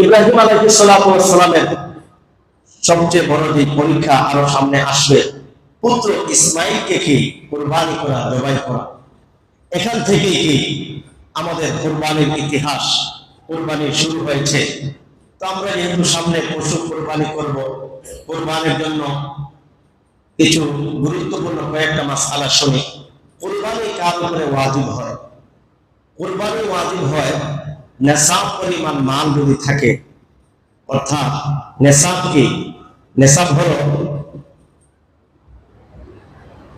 ইব্রাহিম আলাইসালামের সবচেয়ে বড় যে পরীক্ষা আরও সামনে আসবে। পুত্র ইসমাইলকে কি কোরবানি করা, জবাই করা? এখান থেকে কি আমাদের কোরবানির ইতিহাস, কোরবানি শুরু হয়েছে। তো আমরা যেহেতু সামনে পশু কোরবানি করব, কোরবানির জন্য কিছু গুরুত্বপূর্ণ কয়েকটা মাসালা শুনি। কোরবানি কার উপরে ওয়াজিব হয়? কোরবানি ওয়াজিব হয় নেশাব পরিমাণ মাল যদি থাকে, অর্থাৎ নেশাব কি? নেশাব হলো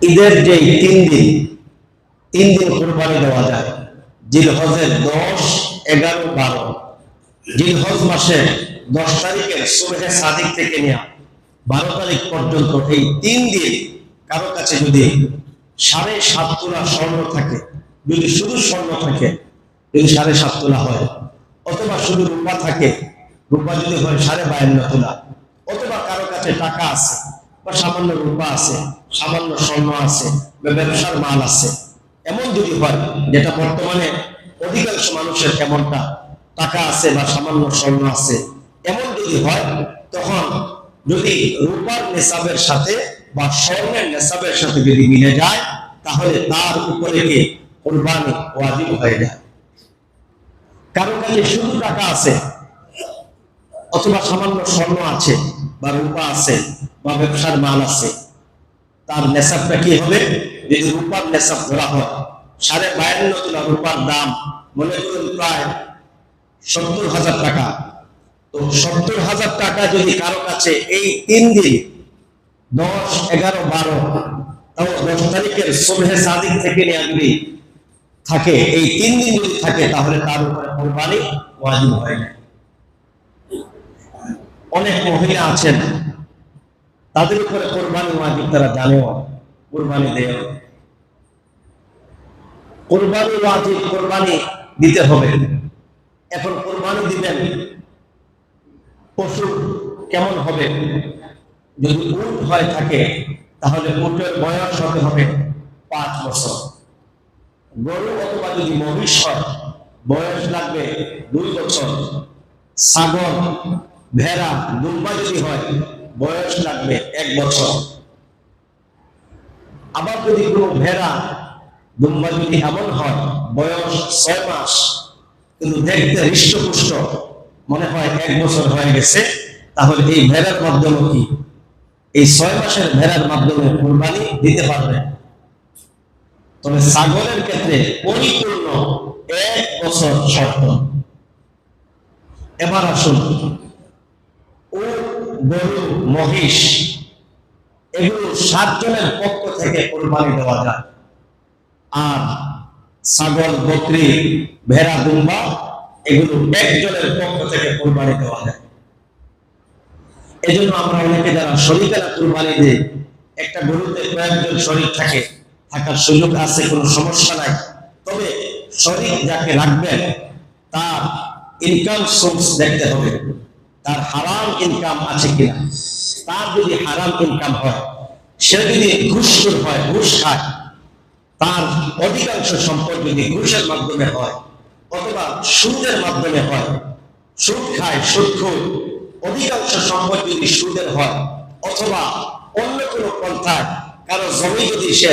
ঈদের যে তিন দিন তিন দিন কোরবানি দেওয়া যায়। জিলহজের দশ, এগারো, বারো। জিলহজ মাসের দশ তারিখের সুবেহে সাদিক থেকে নেওয়া বারো তারিখ পর্যন্ত এই তিন দিন কারও কাছে যদি সাড়ে সাত তোলা স্বর্ণ থাকে, যদি শুধু স্বর্ণ থাকে যদি সাড়ে সাত তোলা হয়, অথবা শুধু রূপা থাকে, রূপা যদি হয় সাড়ে বায়ান্ন তোলা, অথবা কারও কাছে টাকা আছে বা সামান্য রূপা আছে, সামান্য স্বর্ণ আছে বা ব্যবসার মাল আছে, এমন যদি হয়, যেটা বর্তমানে অধিকাংশ মানুষের এমনটা টাকা আছে বা সামান্য স্বর্ণ আছে, এমন যদি হয়, তখন যদি রূপার নেশাবের সাথে বা স্বর্ণের নেশাবের সাথে যদি মিলে যায়, তাহলে তার উপরে কোরবানি ওয়াজিব হয়ে যায়। কারও কাছে শুধু টাকা আছে, অথবা সামান্য স্বর্ণ আছে, বা রূপা আছে, বা ব্যবসার মাল আছে, তার নেশাবটা কি হবে? যদি রূপার নেশাব ধরা হয়। সাড়ে বায়ান্ন তোলা রূপার দাম, মনে করুন প্রায় সত্তর হাজার টাকা। তো সত্তর হাজার টাকা যদি কারও কাছে এই তিন দিন, দশ, এগারো, বারো, তাও দশ তারিখের সোভে সাদিক থেকে নিয়ে যদি থাকে, এই তিন দিন যদি থাকে, তাহলে তার উপরে কোরবানি ওয়াজিব হয়। অনেক মহিলা আছেন, তাদের উপরে কোরবানি ওয়াজিব, তারা জানেও, কোরবানি দেয়। কোরবানি ওয়াজিব, কোরবানি দিতে হবে। এখন কোরবানি দিবেন, পশু কেমন হবে? যদি উট হয় থাকে, তাহলে উটের বয়স হতে হবে? পাঁচ বছর। গরু অথবা যদি মহিষ বয়স লাগবে দুই বছর। ছাগল, ভেড়া দুম্বা যদি হয়, বয়স লাগবে এক বছর। আবার যদি কোনো ভেড়া দুম্বা যদি এমন হয়, বয়স ছয় মাস, কিন্তু দেখতে হৃষ্টপুষ্ট, মনে হয় এক বছর হয়ে গেছে, তাহলে এই ভেড়ার মাধ্যমে কি? এই ছয় মাসের ভেড়ার মাধ্যমে কোরবানি দিতে পারবে। তবে ছাগলের ক্ষেত্রে পরিপূর্ণ এক বছর শর্ত এবার আসুন, ও গরু, মহিষ, এগুলো সাতজনের পক্ষ থেকে কোরবানি দেওয়া যায়। আর ছাগল, বকরি, ভেড়া, দুম্বা, এগুলো একজনের পক্ষ থেকে কোরবানি দেওয়া যায়। এজন্য আমরা অনেকে যারা শরীরেরা কোরবানি দেয় একটা গরুতে কয়েকজন শরীর থাকে থাকার সুযোগ আছে, কোনো সমস্যা নাই। তবে শরীর যাকে রাখবেন তার ইনকাম সোর্স দেখতে হবে, তার হারাম ইনকাম আছে কিনা। তার যদি হারাম ইনকাম হয়, সে যদি ঘুষখোর হয়, ঘুষ খায়, তার অধিকাংশ সম্পদ যদি ঘুষের মাধ্যমে হয়, অথবা সুদের মাধ্যমে হয়, সুদ খায়, সুদ খুব অধিকাংশ সম্পদ যদি সুদের হয়, অথবা অন্য কোনো পন্থায় কারও জমি যদি সে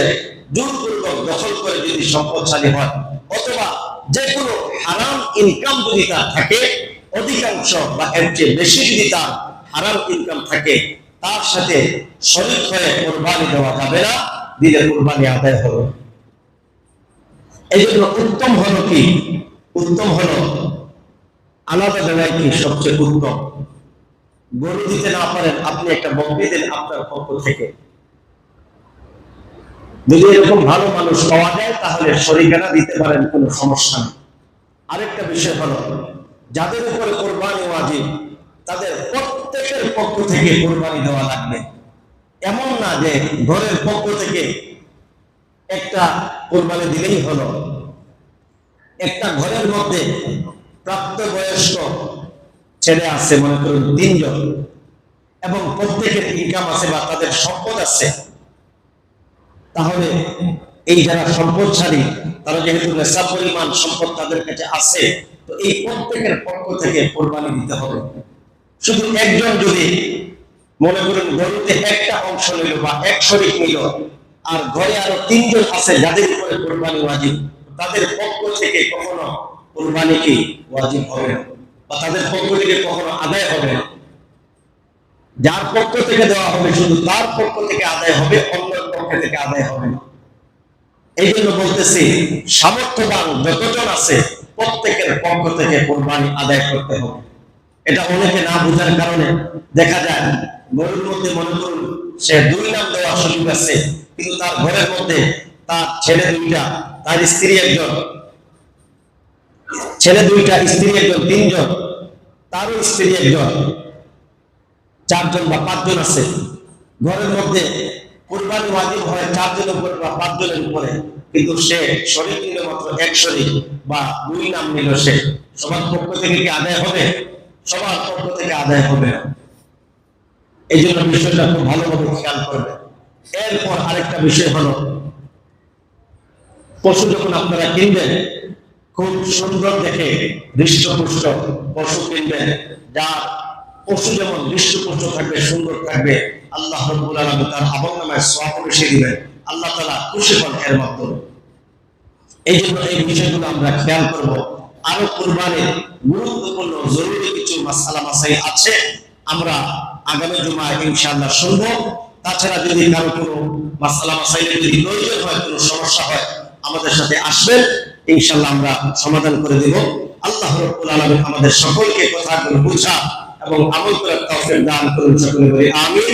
দখল করে যদি সম্পদশালী হয়, অথবা যে কোনো হারাম ইনকাম যদি তার থাকে, অধিকাংশ বা এর চেয়ে বেশি যদি তার হারাম ইনকাম থাকে, তার সাথে শরীর হয়ে কোরবানি দেওয়া যাবে না, দিলে কোরবানি আদায় হবে। এই জন্য উত্তম হলো কি? উত্তম হলো আলাদা জায়গায় কি সবচেয়ে উত্তম? গরু দিতে না পারেন, আপনি একটা বকরি দেন আপনার পক্ষ থেকে। যদি এরকম ভালো মানুষ পাওয়া যায়, তাহলে শরীরেরা দিতে পারেন, কোনো সমস্যা নেই। আরেকটা বিষয় হলো, যাদের উপরে কোরবানি ওয়াজিব, তাদের প্রত্যেকের পক্ষ থেকে কোরবানি দেওয়া লাগবে। এমন না যে ঘরের পক্ষ থেকে একটা কোরবানি দিলেই হলো। একটা ঘরের মধ্যে প্রাপ্তবয়স্ক ছেলে আছে, মনে করুন তিনজন, এবং প্রত্যেকের ইনকাম আছে বা তাদের সম্পদ আছে তাহলে এই যারা সম্পদশালী, তারা যেহেতু নেশা পরিমাণ সম্পদ তাদের কাছে আছে, তো এই প্রত্যেকের পক্ষ থেকে কোরবানি দিতে হবে। শুধু একজন যদি মনে করুন গরুতে একটা অংশ নিল বা এক শরিক নিল, আর ঘরে আরও তিনজন আছে যাদের উপরে কোরবানি ওয়াজিব, তাদের পক্ষ থেকে কখনো কোরবানি কি ওয়াজিব হবে না, বা তাদের পক্ষ থেকে কখনো আদায় হবে না। যার পক্ষ থেকে দেওয়া হবে শুধু তার পক্ষ থেকে আদায় হবে অন্যের পক্ষ থেকে আদায় হবে। এই জন্য বলতেছি, সামর্থ্যবান যতজন আছে, প্রত্যেকের পক্ষ থেকে কোরবানি আদায় করতে হবে। এটা অনেকে না বোঝার কারণে দেখা যায়, গরুর মধ্যে মনে করুন, সে দুই নাম দেওয়ার সুযোগ আছে কিন্তু তার ঘরের মধ্যে তার ছেলে দুইটা, তার স্ত্রী একজন, ছেলে দুইটা, স্ত্রী একজন, তিনজন, তারও স্ত্রী একজন, চারজন বা পাঁচজন আছে। ঘরের মধ্যে কোরবানি ওয়াজিব হয় চারজনের উপরে বা পাঁচজনের উপরে, কিন্তু সে শরীর নিল মাত্র এক শরীর বা দুই নাম নিল সে। সবার পক্ষ থেকে কি আদায় হবে? সবার পক্ষ থেকে আদায় হবে এই জন্য বিষয়টা খুব ভালোভাবে খেয়াল করবে। এরপর আরেকটা বিষয় হলো, পশু যখন আপনারা কিনবেন, খুব সুন্দর দেখে হৃষ্টপুষ্ট পশু কিনবেন, যার পশু যেমন হৃষ্টপুষ্ট থাকবে, সুন্দর থাকবে আল্লাহ রব্বুল আলামিন তার আমল নামায় সওয়াব বেশি দিবেন। আল্লাহ তাআলা খুশি হন এর মাধ্যমে এই জন্য এই বিষয়গুলো আমরা খেয়াল করব। আরও কোরবানির গুরুত্বপূর্ণ জরুরি কিছু মাসালা মাসাই আছে। আমরা আগামী জুমায় ইনশাআল্লাহ শুনব। তাছাড়া যদি কারও কোনো মাসালা মাসাইলের যদি প্রয়োজন হয়, কোনো সমস্যা হয়, আমাদের সাথে আসবেন। ইনশাআল্লাহ আমরা সমাধান করে দেব। আল্লাহ রাব্বুল আলামিন আমাদের সকলকে কথাগুলো বুঝা এবং আমল করার তৌফিক দান করুন সকলে বলি, আমিন।